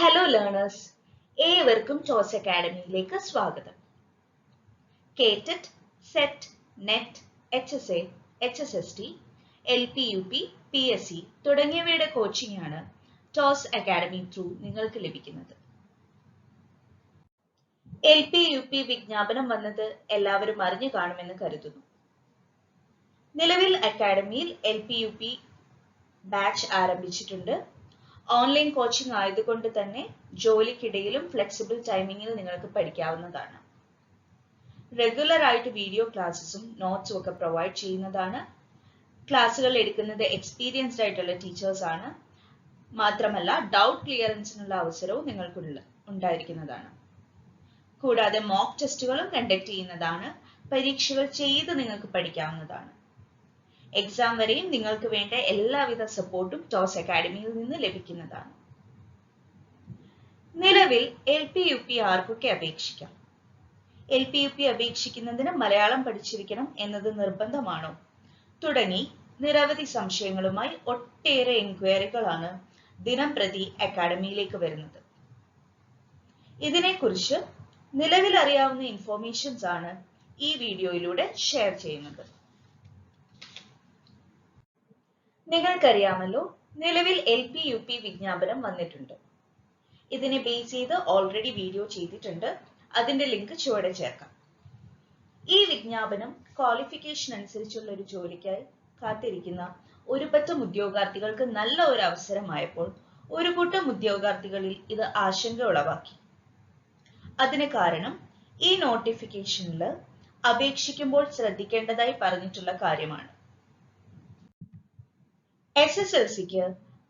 Hello learners ഏവർക്കും toss അക്കാഡമിയിലേക്ക് സ്വാഗതം. KTET SET NET H S A H S S T L P U P P S C തുടങ്ങിയവയുടെ coaching ആണ് Toss academy through നിങ്ങൾക്ക് ലഭിക്കുന്നത്. L P U P വിജ്ഞാപനം വന്നത് എല്ലാവരും അറിഞ്ഞു കാണുമെന്ന് കരുതുന്നു. നിലവിൽ അക്കാഡമിയിൽ L P U P batch ആരംഭിച്ചിട്ടുണ്ട്. ഓൺലൈൻ കോച്ചിങ് ആയതുകൊണ്ട് തന്നെ ജോലിക്കിടയിലും ഫ്ലെക്സിബിൾ ടൈമിങ്ങിൽ നിങ്ങൾക്ക് പഠിക്കാവുന്നതാണ്. റെഗുലർ ആയിട്ട് വീഡിയോ ക്ലാസ്സസും നോട്ട്സും ഒക്കെ പ്രൊവൈഡ് ചെയ്യുന്നതാണ്. ക്ലാസ്സുകൾ എടുക്കുന്നത് എക്സ്പീരിയൻസ്ഡ് ആയിട്ടുള്ള ടീച്ചേഴ്സ് ആണ്. മാത്രമല്ല ഡൗട്ട് ക്ലിയറൻസിനുള്ള അവസരവും നിങ്ങൾക്കുള്ള ഉണ്ടായിരിക്കുന്നതാണ്. കൂടാതെ മോക്ക് ടെസ്റ്റുകളും കണ്ടക്ട് ചെയ്യുന്നതാണ്. പരീക്ഷകൾ ചെയ്ത് നിങ്ങൾക്ക് പഠിക്കാവുന്നതാണ്. എക്സാം വരെയും നിങ്ങൾക്ക് വേണ്ട എല്ലാവിധ സപ്പോർട്ടും ടോസ് അക്കാഡമിയിൽ നിന്ന് ലഭിക്കുന്നതാണ്. നിലവിൽ എൽ പി യു പി ആർക്കൊക്കെ അപേക്ഷിക്കാം? എൽ പി യു പി അപേക്ഷിക്കുന്നതിന് മലയാളം പഠിച്ചിരിക്കണം എന്നത് നിർബന്ധമാണോ? തുടങ്ങി നിരവധി സംശയങ്ങളുമായി ഒട്ടേറെ എൻക്വയറികളാണ് ദിനം പ്രതി അക്കാഡമിയിലേക്ക് വരുന്നത്. ഇതിനെക്കുറിച്ച് നിലവിൽ അറിയാവുന്ന ഇൻഫോർമേഷൻസ് ആണ് ഈ വീഡിയോയിലൂടെ ഷെയർ ചെയ്യുന്നത്. നിങ്ങൾക്കറിയാമല്ലോ നിലവിൽ എൽ പി യു പി വിജ്ഞാപനം വന്നിട്ടുണ്ട്. ഇതിനെ ബേസ് ചെയ്ത് ഓൾറെഡി വീഡിയോ ചെയ്തിട്ടുണ്ട്. അതിന്റെ ലിങ്ക് ചുവടെ ചേർക്കാം. ഈ വിജ്ഞാപനം ക്വാളിഫിക്കേഷൻ അനുസരിച്ചുള്ള ഒരു ജോലിക്കായി കാത്തിരിക്കുന്ന ഒരു പറ്റം ഉദ്യോഗാർത്ഥികൾക്ക് നല്ല ഒരു അവസരമായപ്പോൾ ഒരു കൂട്ടം ഉദ്യോഗാർത്ഥികളിൽ ഇത് ആശങ്ക ഉളവാക്കി. അതിന് കാരണം ഈ നോട്ടിഫിക്കേഷനിൽ അപേക്ഷിക്കുമ്പോൾ ശ്രദ്ധിക്കേണ്ടതായി പറഞ്ഞിട്ടുള്ള കാര്യമാണ്. എസ് എസ് എൽ സിക്ക്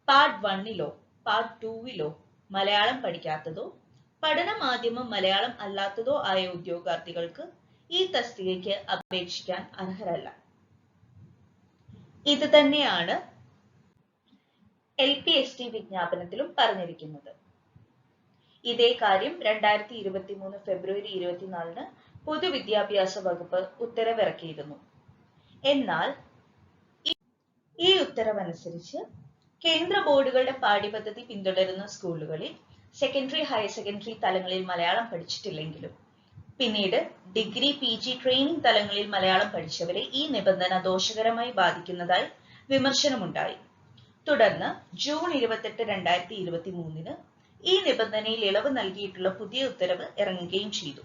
പാർട്ട് വണ്ണിലോ പാർട്ട് ടൂവിലോ മലയാളം പഠിക്കാത്തതോ പഠന മാധ്യമം മലയാളം അല്ലാത്തതോ ആയ ഉദ്യോഗാർത്ഥികൾക്ക് ഈ തസ്തികയ്ക്ക് അപേക്ഷിക്കാൻ അർഹരല്ല. ഇത് തന്നെയാണ് എൽ പി എസ് ടി വിജ്ഞാപനത്തിലും പറഞ്ഞിരിക്കുന്നത്. ഇതേ കാര്യം രണ്ടായിരത്തി ഇരുപത്തി മൂന്ന് ഫെബ്രുവരി ഇരുപത്തിനാലിന് പൊതുവിദ്യാഭ്യാസ വകുപ്പ് ഉത്തരവിറക്കിയിരുന്നു. എന്നാൽ ഈ ഉത്തരവനുസരിച്ച് കേന്ദ്ര ബോർഡുകളുടെ പാഠ്യപദ്ധതി പിന്തുടരുന്ന സ്കൂളുകളിൽ സെക്കൻഡറി ഹയർ സെക്കൻഡറി തലങ്ങളിൽ മലയാളം പഠിച്ചിട്ടില്ലെങ്കിലും പിന്നീട് ഡിഗ്രി പി ജി ട്രെയിനിങ് തലങ്ങളിൽ മലയാളം പഠിച്ചവരെ ഈ നിബന്ധന ദോഷകരമായി ബാധിക്കുന്നതായി വിമർശനമുണ്ടായി. തുടർന്ന് ജൂൺ ഇരുപത്തെട്ട് രണ്ടായിരത്തി ഇരുപത്തി മൂന്നിന് ഈ നിബന്ധനയിൽ ഇളവ് നൽകിയിട്ടുള്ള പുതിയ ഉത്തരവ് ഇറങ്ങുകയും ചെയ്തു.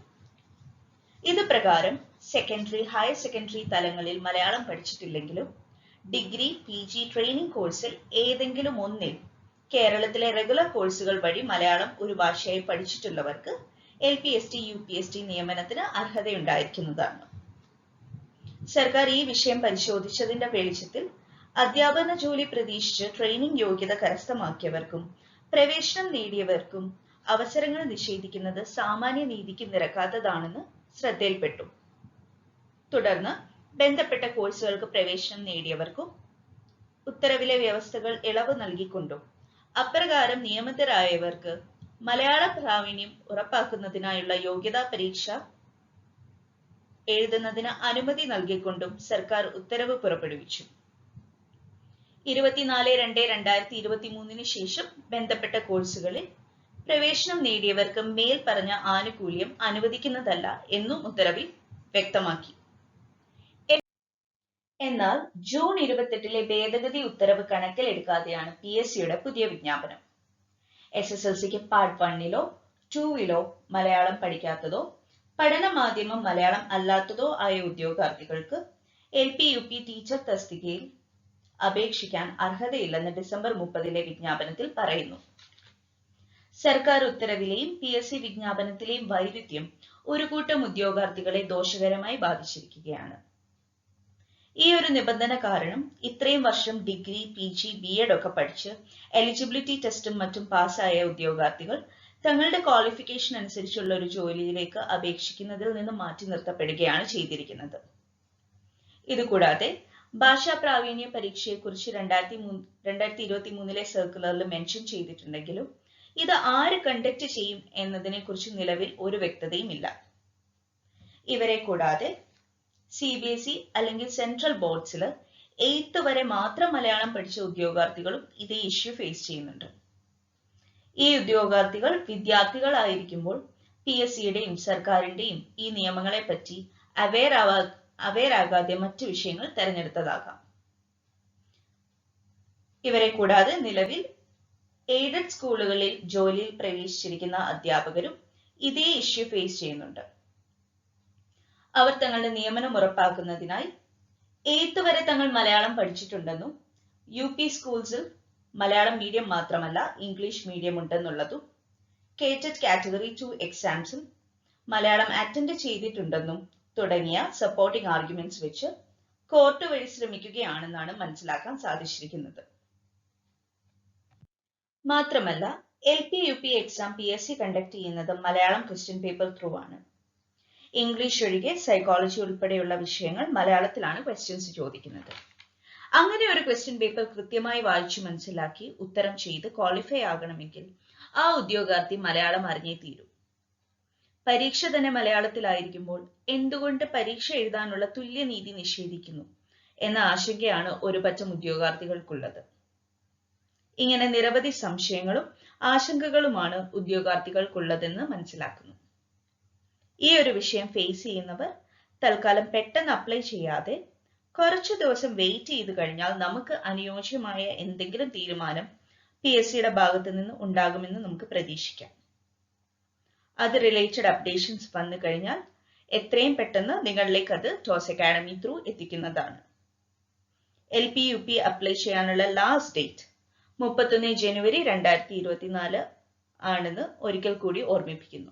ഇത് പ്രകാരം സെക്കൻഡറി ഹയർ സെക്കൻഡറി തലങ്ങളിൽ മലയാളം പഠിച്ചിട്ടില്ലെങ്കിലും ഡിഗ്രി പി ജി ട്രെയിനിങ് കോഴ്സിൽ ഏതെങ്കിലും ഒന്നിൽ കേരളത്തിലെ റെഗുലർ കോഴ്സുകൾ വഴി മലയാളം ഒരു ഭാഷയായി പഠിച്ചിട്ടുള്ളവർക്ക് L P S T U P S T നിയമനത്തിന് അർഹതയുണ്ടായിരിക്കുന്നതാണ്. സർക്കാർ ഈ വിഷയം പരിശോധിച്ചതിന്റെ വെളിച്ചത്തിൽ അധ്യാപന ജോലി പ്രതീക്ഷിച്ച് ട്രെയിനിങ് യോഗ്യത കരസ്ഥമാക്കിയവർക്കും പ്രവേശനം നേടിയവർക്കും അവസരങ്ങൾ നിഷേധിക്കുന്നത് സാമാന്യ നീതിക്ക് നിരക്കാത്തതാണെന്ന് ശ്രദ്ധയിൽപ്പെട്ടു. തുടർന്ന് ബന്ധപ്പെട്ട കോഴ്സുകൾക്ക് പ്രവേശനം നേടിയവർക്കും ഉത്തരവിലെ വ്യവസ്ഥകൾ ഇളവ് നൽകിക്കൊണ്ടും അപ്രകാരം നിയമിതരായവർക്ക് മലയാള പ്രാവീണ്യം ഉറപ്പാക്കുന്നതിനായുള്ള യോഗ്യതാ പരീക്ഷ എഴുതുന്നതിന് അനുമതി നൽകിക്കൊണ്ടും സർക്കാർ ഉത്തരവ് പുറപ്പെടുവിച്ചു. ഇരുപത്തിനാല് രണ്ട് രണ്ടായിരത്തി ഇരുപത്തി മൂന്നിന് ശേഷം ബന്ധപ്പെട്ട കോഴ്സുകളിൽ പ്രവേശനം നേടിയവർക്ക് മേൽ പറഞ്ഞ ആനുകൂല്യം അനുവദിക്കുന്നതല്ല എന്നും ഉത്തരവിൽ വ്യക്തമാക്കി. എന്നാൽ ജൂൺ ഇരുപത്തെട്ടിലെ ഭേദഗതി ഉത്തരവ് കണക്കിലെടുക്കാതെയാണ് പി എസ് സിയുടെ പുതിയ വിജ്ഞാപനം. എസ് എസ് എൽ സിക്ക് പാർട്ട് വണ്ണിലോ ടൂവിലോ മലയാളം പഠിക്കാത്തതോ പഠന മാധ്യമം മലയാളം അല്ലാത്തതോ ആയ ഉദ്യോഗാർത്ഥികൾക്ക് L P U P teacher തസ്തികയിൽ അപേക്ഷിക്കാൻ അർഹതയില്ലെന്ന് ഡിസംബർ മുപ്പതിലെ വിജ്ഞാപനത്തിൽ പറയുന്നു. സർക്കാർ ഉത്തരവിലെയും പി എസ് സി വിജ്ഞാപനത്തിലെയും വൈരുദ്ധ്യം ഒരു കൂട്ടം ഉദ്യോഗാർത്ഥികളെ ദോഷകരമായി ബാധിച്ചിരിക്കുകയാണ്. ഈ ഒരു നിബന്ധന കാരണം ഇത്രയും വർഷം degree P G B Ed ഒക്കെ പഠിച്ച് എലിജിബിലിറ്റി ടെസ്റ്റും മറ്റും പാസ്സായ ഉദ്യോഗാർത്ഥികൾ തങ്ങളുടെ ക്വാളിഫിക്കേഷൻ അനുസരിച്ചുള്ള ഒരു ജോലിയിലേക്ക് അപേക്ഷിക്കുന്നതിൽ നിന്ന് മാറ്റി നിർത്തപ്പെടുകയാണ് ചെയ്തിരിക്കുന്നത്. ഇതുകൂടാതെ ഭാഷാ പ്രാവീണ്യ പരീക്ഷയെക്കുറിച്ച് രണ്ടായിരത്തി മൂന്ന് രണ്ടായിരത്തി ഇരുപത്തി മൂന്നിലെ സർക്കുലറിൽ മെൻഷൻ ചെയ്തിട്ടുണ്ടെങ്കിലും ഇത് ആര് കണ്ടക്ട് ചെയ്യും എന്നതിനെക്കുറിച്ച് നിലവിൽ ഒരു വ്യക്തതയും ഇല്ല ഇവരെ കൂടാതെ സി ബി എസ് ഇ അല്ലെങ്കിൽ സെൻട്രൽ ബോർഡ്സിൽ എയ്ത്ത് വരെ മാത്രം മലയാളം പഠിച്ച ഉദ്യോഗാർത്ഥികളും ഇതേ ഇഷ്യൂ ഫേസ് ചെയ്യുന്നുണ്ട്. ഈ ഉദ്യോഗാർത്ഥികൾ വിദ്യാർത്ഥികളായിരിക്കുമ്പോൾ പി എസ് സിയുടെയും സർക്കാരിന്റെയും ഈ നിയമങ്ങളെ പറ്റി അവെയർ ആവാ അവെയർ മറ്റു വിഷയങ്ങൾ തെരഞ്ഞെടുത്തതാകാം. ഇവരെ കൂടാതെ നിലവിൽ എയ്ഡഡ് സ്കൂളുകളിൽ ജോലിയിൽ പ്രവേശിച്ചിരിക്കുന്ന അധ്യാപകരും ഇതേ ഇഷ്യൂ ഫേസ് ചെയ്യുന്നുണ്ട്. അവർ തങ്ങളുടെ നിയമനം ഉറപ്പാക്കുന്നതിനായി എയ്ത്ത് വരെ തങ്ങൾ മലയാളം പഠിച്ചിട്ടുണ്ടെന്നും യു പി സ്കൂൾസിൽ മലയാളം മീഡിയം മാത്രമല്ല ഇംഗ്ലീഷ് മീഡിയം ഉണ്ടെന്നുള്ളതും കേറ്റഡ് കാറ്റഗറി ടു എക്സാംസിൽ മലയാളം അറ്റൻഡ് ചെയ്തിട്ടുണ്ടെന്നും തുടങ്ങിയ സപ്പോർട്ടിംഗ് ആർഗ്യുമെന്റ്സ് വെച്ച് കോർട്ട് വഴി ശ്രമിക്കുകയാണെന്നാണ് മനസ്സിലാക്കാൻ സാധിച്ചിരിക്കുന്നത്. മാത്രമല്ല L P U P exam P S C conduct ചെയ്യുന്നത് മലയാളം ക്വസ്റ്റ്യൻ പേപ്പർ ത്രൂ ആണ്. ഇംഗ്ലീഷ് ഒഴികെ സൈക്കോളജി ഉൾപ്പെടെയുള്ള വിഷയങ്ങൾ മലയാളത്തിലാണ് ക്വസ്റ്റ്യൻസ് ചോദിക്കുന്നത്. അങ്ങനെ ഒരു ക്വസ്റ്റ്യൻ പേപ്പർ കൃത്യമായി വായിച്ചു മനസ്സിലാക്കി ഉത്തരം ചെയ്ത് ക്വാളിഫൈ ആകണമെങ്കിൽ ആ ഉദ്യോഗാർത്ഥി മലയാളം അറിഞ്ഞേ തീരൂ. പരീക്ഷ തന്നെ മലയാളത്തിലായിരിക്കുമ്പോൾ എന്തുകൊണ്ട് പരീക്ഷ എഴുതാനുള്ള തുല്യനീതി നിഷേധിക്കുന്നു എന്ന ആശങ്കയാണ് ഒരു പറ്റം ഉദ്യോഗാർത്ഥികൾക്കുള്ളത്. ഇങ്ങനെ നിരവധി സംശയങ്ങളും ആശങ്കകളുമാണ് ഉദ്യോഗാർത്ഥികൾക്കുള്ളതെന്ന് മനസ്സിലാക്കുന്നു. ഈ ഒരു വിഷയം ഫേസ് ചെയ്യുന്നവർ തൽക്കാലം പെട്ടെന്ന് അപ്ലൈ ചെയ്യാതെ കുറച്ച് ദിവസം വെയിറ്റ് ചെയ്ത് കഴിഞ്ഞാൽ നമുക്ക് അനുയോജ്യമായ എന്തെങ്കിലും തീരുമാനം പി എസ് സിയുടെ ഭാഗത്ത് നിന്ന് ഉണ്ടാകുമെന്ന് നമുക്ക് പ്രതീക്ഷിക്കാം. അത് റിലേറ്റഡ് അപ്ഡേഷൻസ് വന്നു കഴിഞ്ഞാൽ എത്രയും പെട്ടെന്ന് നിങ്ങളിലേക്ക് അത് Toss academy through എത്തിക്കുന്നതാണ്. L P U P apply ചെയ്യാനുള്ള ലാസ്റ്റ് ഡേറ്റ് മുപ്പത്തൊന്ന് ജനുവരി രണ്ടായിരത്തി ഇരുപത്തിനാല് ആണെന്ന് ഒരിക്കൽ കൂടി ഓർമ്മിപ്പിക്കുന്നു.